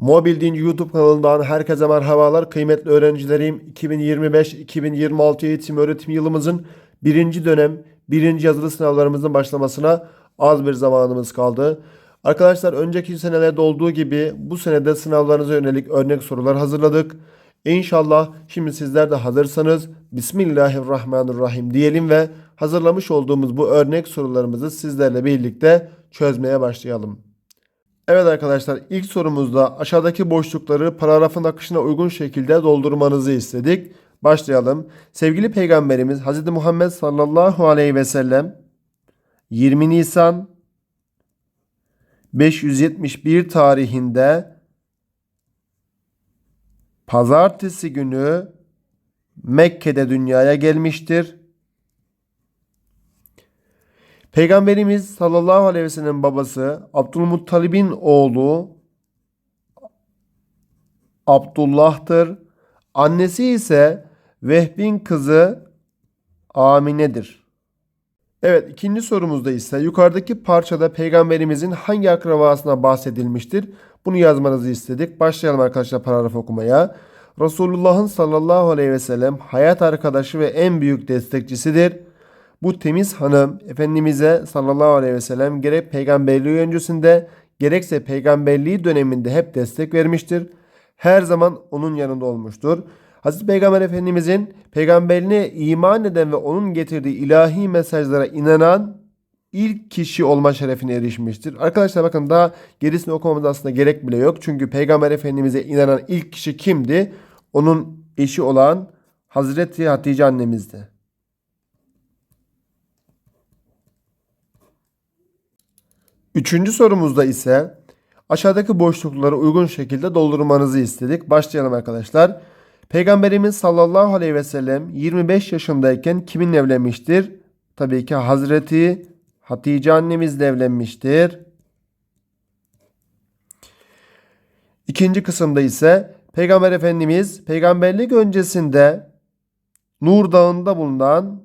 Mobil Dinci YouTube kanalından herkese merhabalar. Kıymetli öğrencilerim 2025-2026 eğitim öğretim yılımızın birinci dönem birinci yazılı sınavlarımızın başlamasına az bir zamanımız kaldı. Arkadaşlar önceki senelerde olduğu gibi bu senede sınavlarınıza yönelik örnek sorular hazırladık. İnşallah şimdi sizler de hazırsanız Bismillahirrahmanirrahim diyelim ve hazırlamış olduğumuz bu örnek sorularımızı sizlerle birlikte çözmeye başlayalım. Evet arkadaşlar ilk sorumuzda aşağıdaki boşlukları paragrafın akışına uygun şekilde doldurmanızı istedik. Başlayalım. Sevgili Peygamberimiz Hz. Muhammed sallallahu aleyhi ve sellem 20 Nisan 571 tarihinde pazartesi günü Mekke'de dünyaya gelmiştir. Peygamberimiz sallallahu aleyhi ve sellem babası Abdülmuttalib'in oğlu Abdullah'tır. Annesi ise Vehb'in kızı Amine'dir. Evet ikinci sorumuzda ise yukarıdaki parçada peygamberimizin hangi akrabasına bahsedilmiştir? Bunu yazmanızı istedik. Başlayalım arkadaşlar paragraf okumaya. Resulullah'ın sallallahu aleyhi ve sellem hayat arkadaşı ve en büyük destekçisidir. Bu temiz hanım Efendimiz'e sallallahu aleyhi ve sellem gerek peygamberliği öncesinde gerekse peygamberliği döneminde hep destek vermiştir. Her zaman onun yanında olmuştur. Hazreti Peygamber Efendimizin peygamberliğine iman eden ve onun getirdiği ilahi mesajlara inanan ilk kişi olma şerefine erişmiştir. Arkadaşlar bakın daha gerisini okumamız aslında gerek bile yok. Çünkü Peygamber Efendimiz'e inanan ilk kişi kimdi? Onun eşi olan Hazreti Hatice annemizdi. Üçüncü sorumuzda ise aşağıdaki boşlukları uygun şekilde doldurmanızı istedik. Başlayalım arkadaşlar. Peygamberimiz sallallahu aleyhi ve sellem 25 yaşındayken kiminle evlenmiştir? Tabii ki Hazreti Hatice annemizle evlenmiştir. İkinci kısımda ise Peygamber Efendimiz peygamberlik öncesinde Nur Dağı'nda bulunan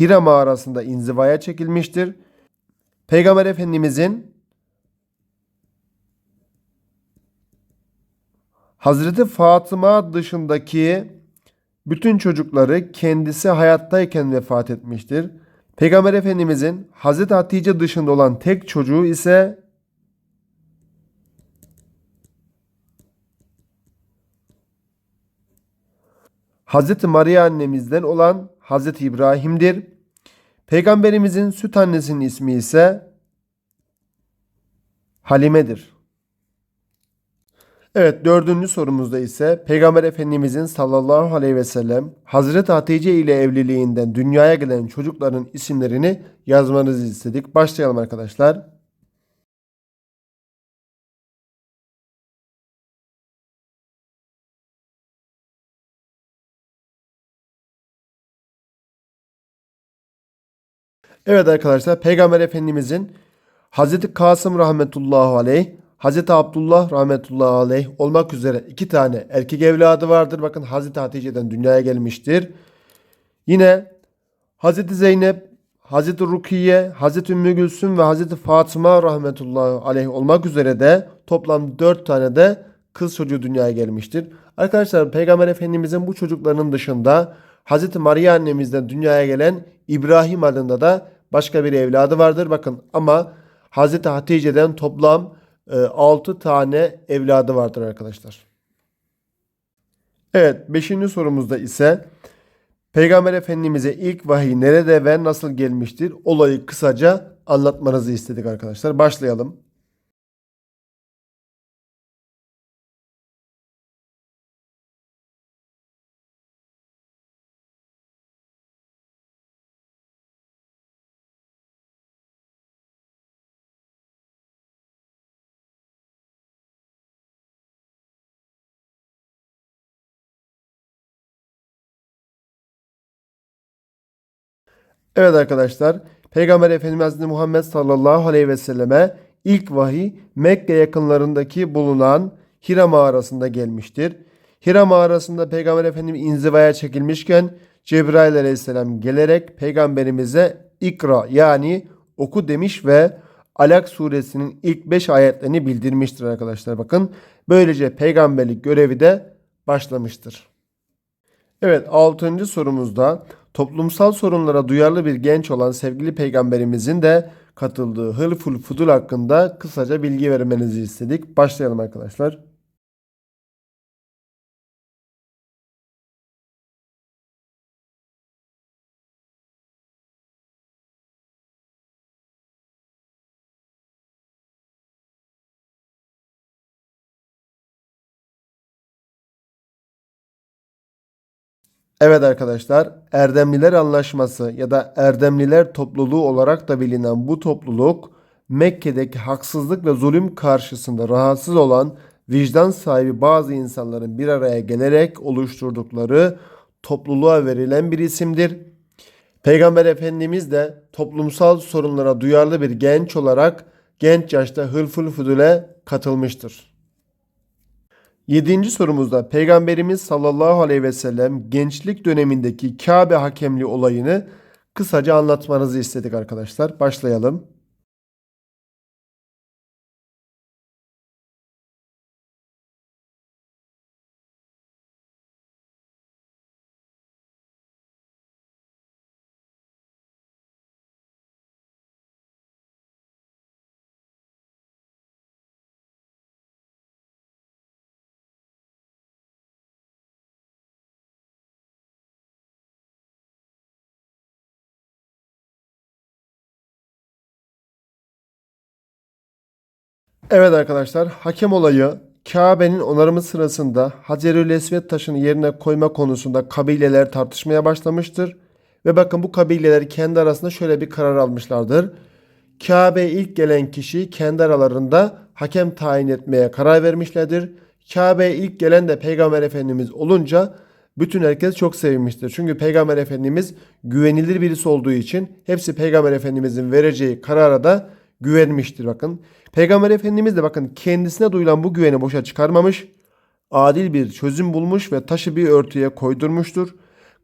Hira mağarasında inzivaya çekilmiştir. Peygamber Efendimizin Hazreti Fatıma dışındaki bütün çocukları kendisi hayattayken vefat etmiştir. Peygamber Efendimizin Hazreti Hatice dışında olan tek çocuğu ise Hazreti Maria annemizden olan Hazreti İbrahim'dir. Peygamberimizin süt annesinin ismi ise Halime'dir. Evet dördüncü sorumuzda ise Peygamber Efendimizin sallallahu aleyhi ve sellem Hazreti Hatice ile evliliğinden dünyaya gelen çocukların isimlerini yazmanızı istedik. Başlayalım arkadaşlar. Evet arkadaşlar Peygamber Efendimizin Hazreti Kasım rahmetullahi aleyh, Hazreti Abdullah rahmetullahi aleyh olmak üzere iki tane erkek evladı vardır. Bakın Hazreti Hatice'den dünyaya gelmiştir. Yine Hazreti Zeynep, Hazreti Rukiye, Hazreti Ümmü Gülsüm ve Hazreti Fatıma rahmetullahi aleyh olmak üzere de toplam dört tane de kız çocuğu dünyaya gelmiştir. Arkadaşlar Peygamber Efendimizin bu çocuklarının dışında Hazreti Maria annemizden dünyaya gelen İbrahim adında da başka bir evladı vardır. Bakın ama Hazreti Hatice'den toplam 6 tane evladı vardır arkadaşlar. Evet 5. sorumuzda ise Peygamber Efendimiz'e ilk vahiy nerede ve nasıl gelmiştir? Olayı kısaca anlatmanızı istedik arkadaşlar. Başlayalım. Evet arkadaşlar, Peygamber Efendimiz Muhammed sallallahu aleyhi ve selleme ilk vahiy Mekke yakınlarındaki bulunan Hira mağarasında gelmiştir. Hira mağarasında Peygamber Efendimiz inzivaya çekilmişken Cebrail aleyhisselam gelerek peygamberimize ikra yani oku demiş ve Alak suresinin ilk 5 ayetlerini bildirmiştir arkadaşlar. Bakın böylece peygamberlik görevi de başlamıştır. Evet 6. sorumuzda toplumsal sorunlara duyarlı bir genç olan sevgili peygamberimizin de katıldığı Hılful Fudul hakkında kısaca bilgi vermenizi istedik. Başlayalım arkadaşlar. Evet arkadaşlar, Erdemliler Anlaşması ya da Erdemliler Topluluğu olarak da bilinen bu topluluk Mekke'deki haksızlık ve zulüm karşısında rahatsız olan vicdan sahibi bazı insanların bir araya gelerek oluşturdukları topluluğa verilen bir isimdir. Peygamber Efendimiz de toplumsal sorunlara duyarlı bir genç olarak genç yaşta Hılful Fudul'e katılmıştır. Yedinci sorumuzda Peygamberimiz sallallahu aleyhi ve sellem gençlik dönemindeki Kabe hakemli olayını kısaca anlatmanızı istedik arkadaşlar. Başlayalım. Evet arkadaşlar, hakem olayı Kabe'nin onarımı sırasında Hacerül Esved taşını yerine koyma konusunda kabileler tartışmaya başlamıştır. Ve bakın bu kabileler kendi arasında şöyle bir karar almışlardır. Kabe'ye ilk gelen kişi kendi aralarında hakem tayin etmeye karar vermişlerdir. Kabe'ye ilk gelen de Peygamber Efendimiz olunca bütün herkes çok sevinmiştir. Çünkü Peygamber Efendimiz güvenilir birisi olduğu için hepsi Peygamber Efendimizin vereceği karara da güvenmiştir bakın. Peygamber Efendimiz de bakın kendisine duyulan bu güveni boşa çıkarmamış. Adil bir çözüm bulmuş ve taşı bir örtüye koydurmuştur.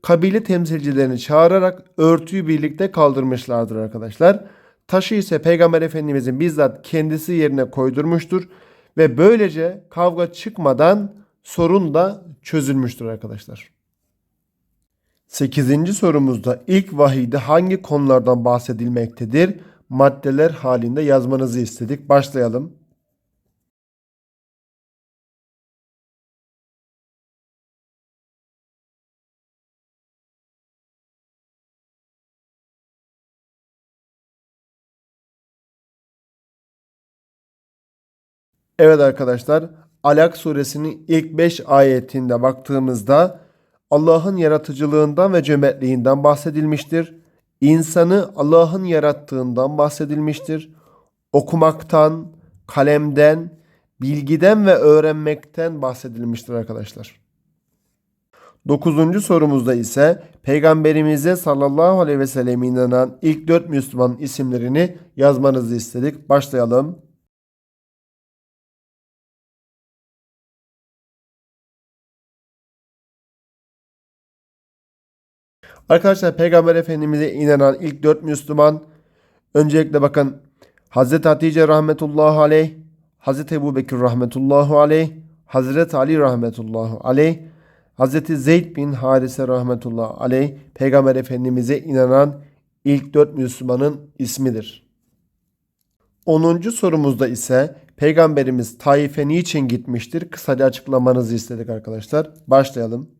Kabile temsilcilerini çağırarak örtüyü birlikte kaldırmışlardır arkadaşlar. Taşı ise Peygamber Efendimizin bizzat kendisi yerine koydurmuştur. Ve böylece kavga çıkmadan sorun da çözülmüştür arkadaşlar. 8. sorumuzda ilk vahiyde hangi konulardan bahsedilmektedir? Maddeler halinde yazmanızı istedik. Başlayalım. Evet arkadaşlar, Alak suresinin ilk 5 ayetinde baktığımızda Allah'ın yaratıcılığından ve cömertliğinden bahsedilmiştir insanı Allah'ın yarattığından bahsedilmiştir. Okumaktan, kalemden, bilgiden ve öğrenmekten bahsedilmiştir arkadaşlar. Dokuzuncu sorumuzda ise Peygamberimize sallallahu aleyhi ve sellem inanan ilk dört Müslüman isimlerini yazmanızı istedik. Başlayalım. Arkadaşlar Peygamber Efendimiz'e inanan ilk dört Müslüman öncelikle bakın Hazreti Hatice rahmetullahi aleyh, Hazreti Ebu Bekir rahmetullahi aleyh, Hazreti Ali rahmetullahi aleyh, Hazreti Zeyd bin Harise rahmetullahi aleyh Peygamber Efendimiz'e inanan ilk dört Müslümanın ismidir. 10. sorumuzda ise Peygamberimiz Taif'e niçin gitmiştir? Kısaca açıklamanızı istedik arkadaşlar. Başlayalım.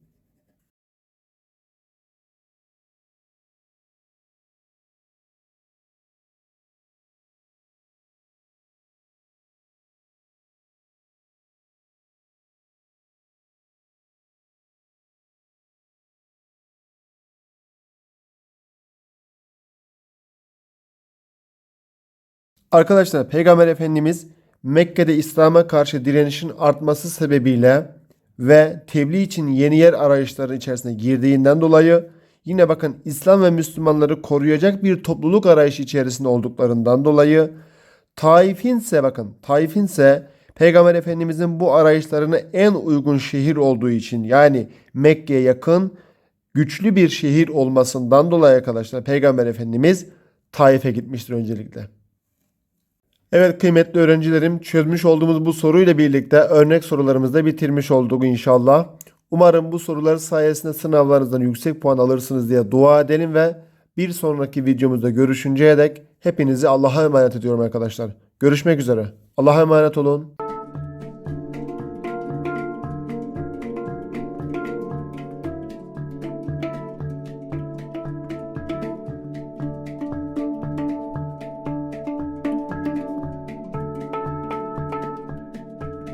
Arkadaşlar Peygamber Efendimiz Mekke'de İslam'a karşı direnişin artması sebebiyle ve tebliğ için yeni yer arayışları içerisine girdiğinden dolayı yine bakın İslam ve Müslümanları koruyacak bir topluluk arayışı içerisinde olduklarından dolayı Taif'in ise bakın Taif'in ise Peygamber Efendimizin bu arayışlarına en uygun şehir olduğu için yani Mekke'ye yakın güçlü bir şehir olmasından dolayı arkadaşlar Peygamber Efendimiz Taif'e gitmiştir öncelikle. Evet kıymetli öğrencilerim çözmüş olduğumuz bu soruyla birlikte örnek sorularımızı da bitirmiş olduk inşallah. Umarım bu sorular sayesinde sınavlarınızdan yüksek puan alırsınız diye dua edelim ve bir sonraki videomuzda görüşünceye dek hepinizi Allah'a emanet ediyorum arkadaşlar. Görüşmek üzere. Allah'a emanet olun.